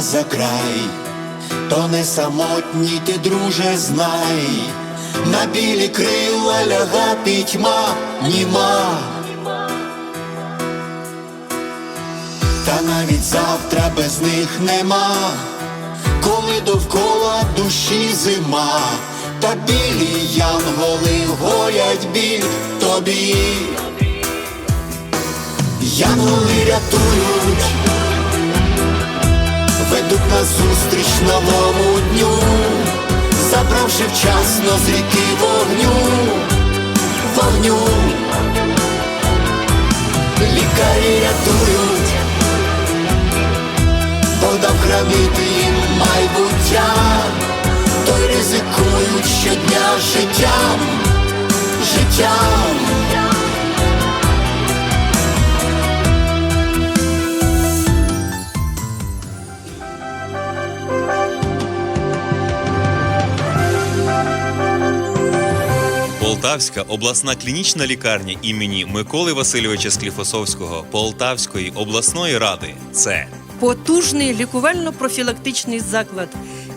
за край, то не самотній ти, друже, знай, на білі крила ляга пітьма німа. Та навіть завтра без них нема, коли довкола душі зима, та білі янголи гоять біль тобі. Янголи рятують, ведуть нас зустріч новому дню, забравши вчасно з ріки вогню, вогню. Лікарі рятують, Бог дав хранити їм майбуття, то ризикують щодня життям, життям. Полтавська обласна клінічна лікарня імені Миколи Васильовича Скліфосовського Полтавської обласної ради. Це Потужний лікувально-профілактичний заклад,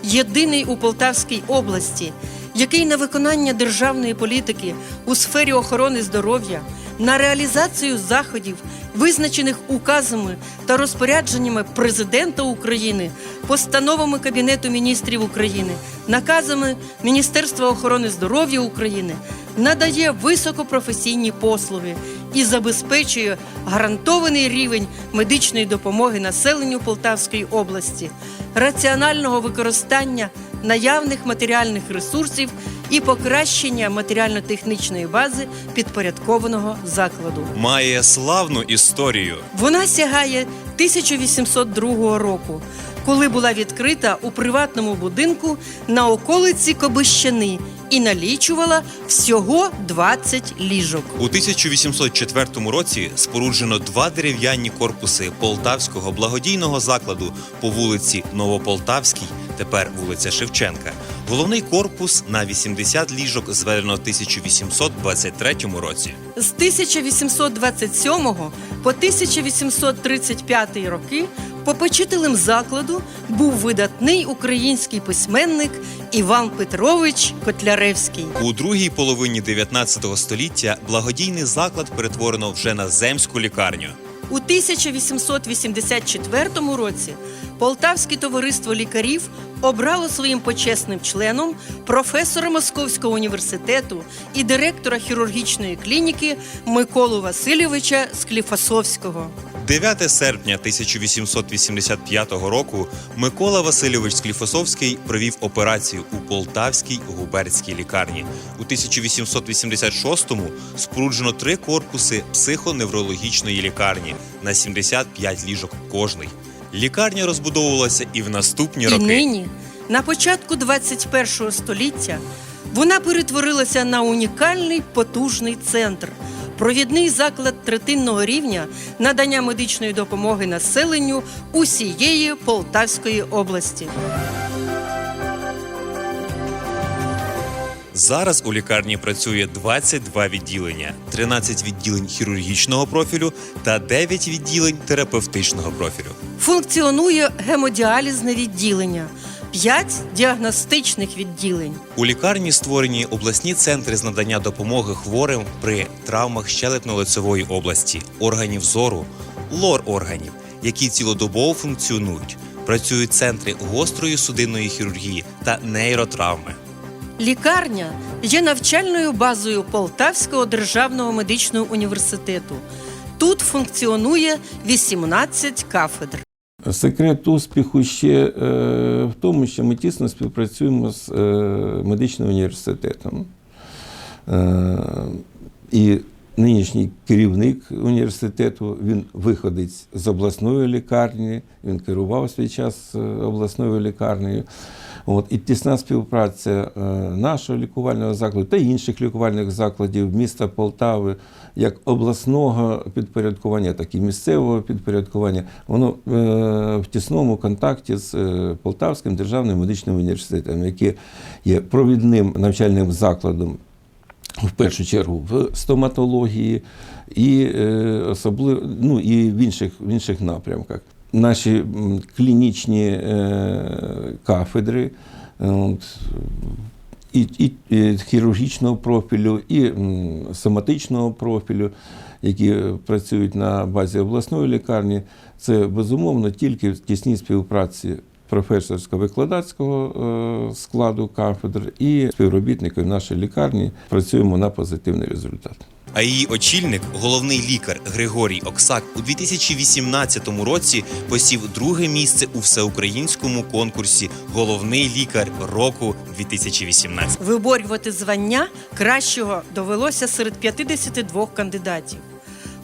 єдиний у Полтавській області, який на виконання державної політики у сфері охорони здоров'я, на реалізацію заходів, визначених указами та розпорядженнями президента України, постановами Кабінету міністрів України, наказами Міністерства охорони здоров'я України, надає високопрофесійні послуги і забезпечує гарантований рівень медичної допомоги населенню Полтавської області, раціонального використання наявних матеріальних ресурсів і покращення матеріально-технічної бази підпорядкованого закладу. має славну історію. Вона сягає 1802 року, коли була відкрита у приватному будинку на околиці Кобищани і налічувала всього 20 ліжок. У 1804 році споруджено два дерев'яні корпуси Полтавського благодійного закладу по вулиці Новополтавській, тепер вулиця Шевченка. Головний корпус на 80 ліжок зведено в 1823 році. З 1827 по 1835 роки попечителем закладу був видатний український письменник Іван Петрович Котляревський. У другій половині 19 століття благодійний заклад перетворено вже на земську лікарню. У 1884 році Полтавське товариство лікарів обрало своїм почесним членом професора Московського університету і директора хірургічної клініки Миколу Васильовича Скліфасовського. 9 серпня 1885 року Микола Васильович Скліфосовський провів операцію у Полтавській губернській лікарні. У 1886-му споруджено три корпуси психоневрологічної лікарні на 75 ліжок кожний. Лікарня розбудовувалася і в наступні І роки. нині, на початку 21 століття, вона перетворилася на унікальний потужний центр, провідний заклад третинного рівня надання медичної допомоги населенню усієї Полтавської області. Зараз у лікарні працює 22 відділення, 13 відділень хірургічного профілю та 9 відділень терапевтичного профілю. Функціонує гемодіалізне відділення, 5 діагностичних відділень. У лікарні створені обласні центри з надання допомоги хворим при травмах щелепно-лицевої області, органів зору, лор органів, які цілодобово функціонують. Працюють центри гострої судинної хірургії та нейротравми. Лікарня є навчальною базою Полтавського державного медичного університету. Тут функціонує 18 кафедр. Секрет успіху ще е, в тому, що ми тісно співпрацюємо з е, медичним університетом. Е, і нинішній керівник університету, він виходить з обласної лікарні, він керував свій час обласною лікарнею. От, і тісна співпраця е, нашого лікувального закладу та інших лікувальних закладів міста Полтави, як обласного підпорядкування, так і місцевого підпорядкування, воно е, в тісному контакті з е, Полтавським державним медичним університетом, який є провідним навчальним закладом. В першу чергу в стоматології і особливо ну, і в інших, в інших напрямках. Наші клінічні е, кафедри. е, і, і, хірургічного профілю, і соматичного профілю, які працюють на базі обласної лікарні, це безумовно тільки в тісній співпраці професорсько-викладацького е, складу кафедр і співробітників нашої лікарні працюємо на позитивний результат. А її очільник, головний лікар Григорій Оксак, у 2018 році посів друге місце у всеукраїнському конкурсі Головний лікар року 2018. Виборювати звання кращого довелося серед 52 кандидатів.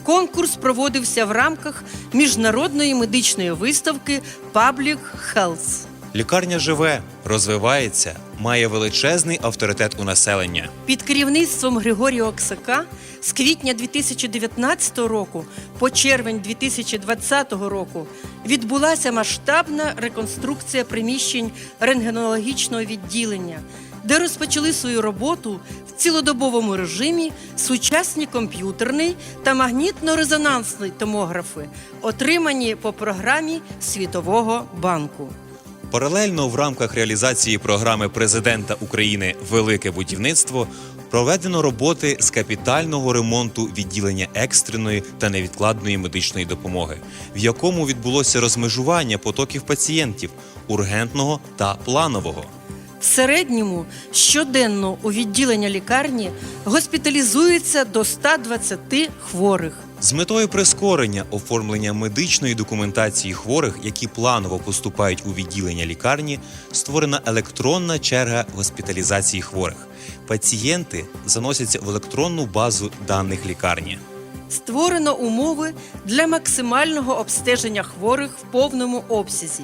Конкурс проводився в рамках міжнародної медичної виставки Public Health. Лікарня живе, розвивається, має величезний авторитет у населення. Під керівництвом Григорія Оксака з квітня 2019 року по червень 2020 року відбулася масштабна реконструкція приміщень рентгенологічного відділення, де розпочали свою роботу в цілодобовому режимі сучасні комп'ютерний та магнітно-резонансний томографи, отримані по програмі Світового банку. Паралельно в рамках реалізації програми президента України Велике будівництво проведено роботи з капітального ремонту відділення екстреної та невідкладної медичної допомоги, в якому відбулося розмежування потоків пацієнтів ургентного та планового. В середньому щоденно у відділення лікарні госпіталізується до 120 хворих. З метою прискорення оформлення медичної документації хворих, які планово поступають у відділення лікарні, створена електронна черга госпіталізації хворих. Пацієнти заносяться в електронну базу даних лікарні. Створено умови для максимального обстеження хворих в повному обсязі,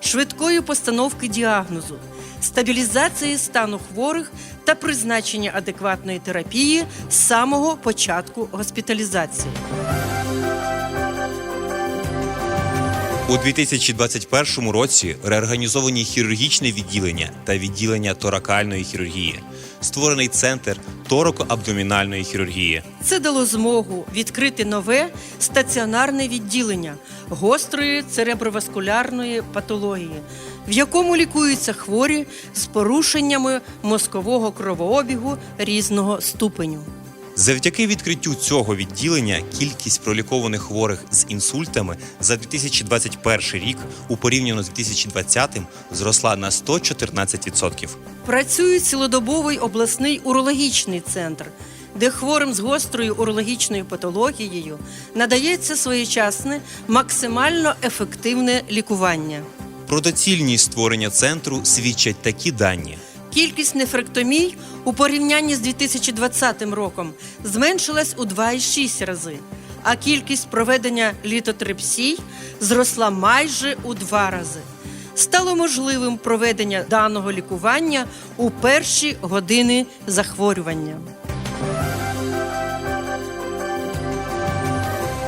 швидкої постановки діагнозу, стабілізації стану хворих та призначення адекватної терапії з самого початку госпіталізації. У 2021 році реорганізовані хірургічне відділення та відділення торакальної хірургії, створений центр торако-абдомінальної хірургії. Це дало змогу відкрити нове стаціонарне відділення гострої цереброваскулярної патології, в якому лікуються хворі з порушеннями мозкового кровообігу різного ступеню. Завдяки відкриттю цього відділення кількість пролікованих хворих з інсультами за 2021 рік у порівняно з 2020 зросла на 114%. Працює цілодобовий обласний урологічний центр, де хворим з гострою урологічною патологією надається своєчасне, максимально ефективне лікування. Про доцільність створення центру свідчать такі дані. Кількість нефректомій у порівнянні з 2020 роком зменшилась у 2,6 рази, а кількість проведення літотрепсій зросла майже у два рази. Стало можливим проведення даного лікування у перші години захворювання.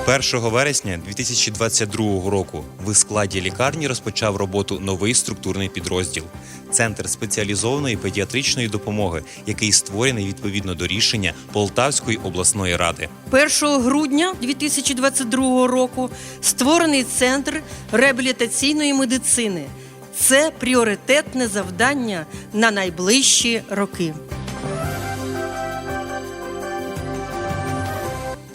1 вересня 2022 року в складі лікарні розпочав роботу новий структурний підрозділ Центр спеціалізованої педіатричної допомоги, який створений відповідно до рішення Полтавської обласної ради. 1 грудня 2022 року створений центр реабілітаційної медицини. Це пріоритетне завдання на найближчі роки.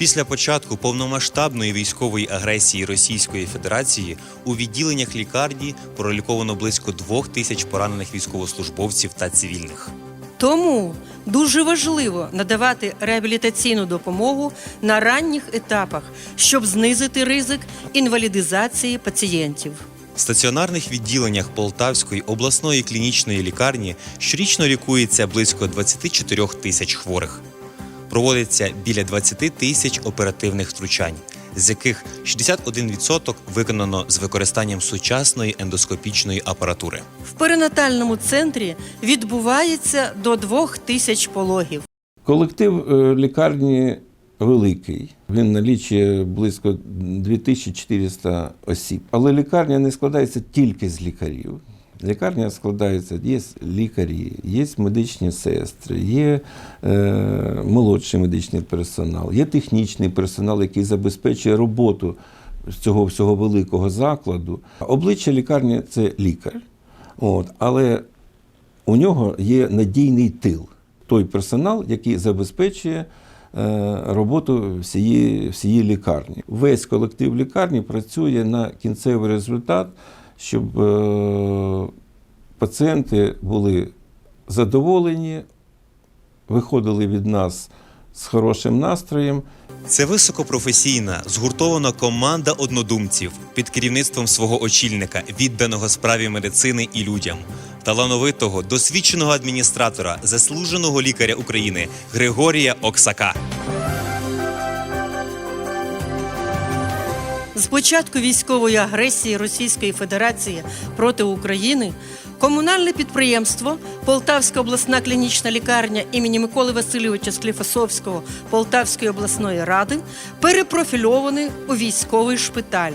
Після початку повномасштабної військової агресії Російської Федерації у відділеннях лікарні проліковано близько двох тисяч поранених військовослужбовців та цивільних. Тому дуже важливо надавати реабілітаційну допомогу на ранніх етапах, щоб знизити ризик інвалідизації пацієнтів. В стаціонарних відділеннях Полтавської обласної клінічної лікарні щорічно лікується близько 24 тисяч хворих. Проводиться біля 20 тисяч оперативних втручань, з яких 61% виконано з використанням сучасної ендоскопічної апаратури. В перинатальному центрі відбувається до двох тисяч пологів. Колектив е, лікарні великий. Він налічує близько 2400 осіб. Але лікарня не складається тільки з лікарів. Лікарня складається, є лікарі, є медичні сестри, є е, молодший медичний персонал, є технічний персонал, який забезпечує роботу цього всього великого закладу. Обличчя лікарні це лікар, от, але у нього є надійний тил, той персонал, який забезпечує е, роботу всієї, всієї лікарні. Весь колектив лікарні працює на кінцевий результат, щоб е, пацієнти були задоволені, виходили від нас з хорошим настроєм. Це високопрофесійна, згуртована команда однодумців під керівництвом свого очільника, відданого справі медицини і людям, талановитого, досвідченого адміністратора, заслуженого лікаря України Григорія Оксака. З початку військової агресії Російської Федерації проти України комунальне підприємство Полтавська обласна клінічна лікарня імені Миколи Васильовича Скліфосовського Полтавської обласної ради перепрофільоване у військовий шпиталь.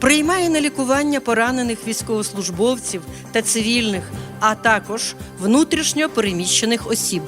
Приймає на лікування поранених військовослужбовців та цивільних, а також внутрішньо переміщених осіб.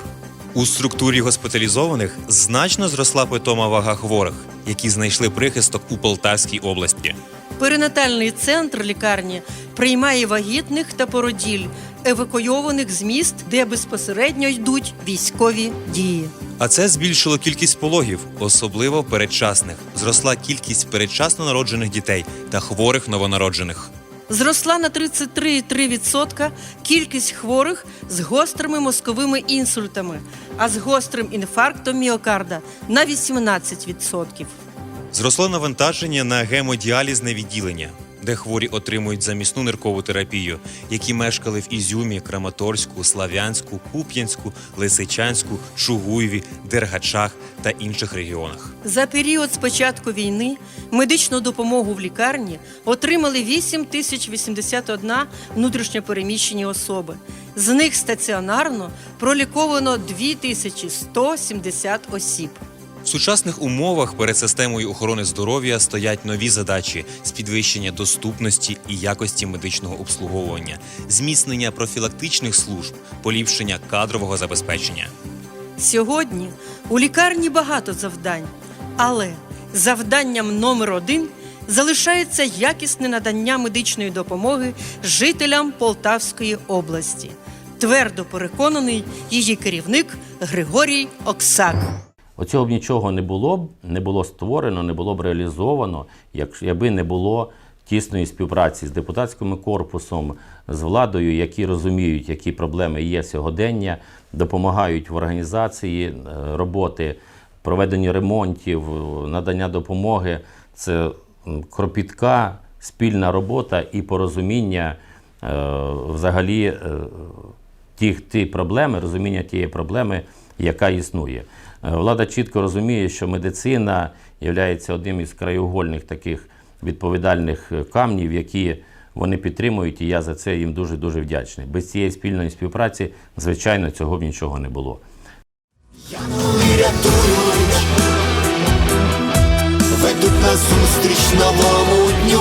У структурі госпіталізованих значно зросла питома вага хворих, які знайшли прихисток у Полтавській області. Перинатальний центр лікарні приймає вагітних та породіль, евакуйованих з міст, де безпосередньо йдуть військові дії. А це збільшило кількість пологів, особливо передчасних. Зросла кількість передчасно народжених дітей та хворих новонароджених. Зросла на 33,3% кількість хворих з гострими мозковими інсультами, а з гострим інфарктом міокарда на 18%. Зросло навантаження на гемодіалізне відділення, де хворі отримують замісну ниркову терапію, які мешкали в Ізюмі, Краматорську, Слав'янську, Куп'янську, Лисичанську, Чугуєві, Дергачах та інших регіонах. За період з початку війни медичну допомогу в лікарні отримали 8 тисяч 81 внутрішньопереміщені особи. З них стаціонарно проліковано 2 тисячі 170 осіб. В сучасних умовах перед системою охорони здоров'я стоять нові задачі з підвищення доступності і якості медичного обслуговування, зміцнення профілактичних служб, поліпшення кадрового забезпечення. Сьогодні у лікарні багато завдань, але завданням номер один залишається якісне надання медичної допомоги жителям Полтавської області. Твердо переконаний її керівник Григорій Оксак. Оцього б нічого не було б, не було створено, не було б реалізовано, як- якби не було тісної співпраці з депутатським корпусом, з владою, які розуміють, які проблеми є сьогодення, допомагають в організації е, роботи, проведенні ремонтів, надання допомоги. Це кропітка, спільна робота і порозуміння е, взагалі е, ті, ті проблеми, розуміння тієї проблеми, яка існує. Е, Влада чітко розуміє, що медицина є одним із краєугольних таких відповідальних е, камнів, які вони підтримують, і я за це їм дуже дуже вдячний. Без цієї спільної співпраці, звичайно, цього б нічого не було. Янголи рятують, ведуть нас зустріч новому дню,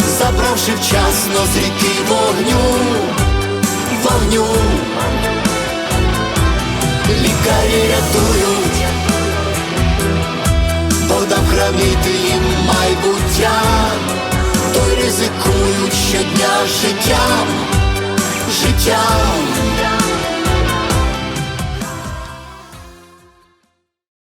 забравши вчасно з ріки вогню, вогню. Лікарі рятують, бо дав хранити їм майбуття, то й ризикують щодня життям, життям.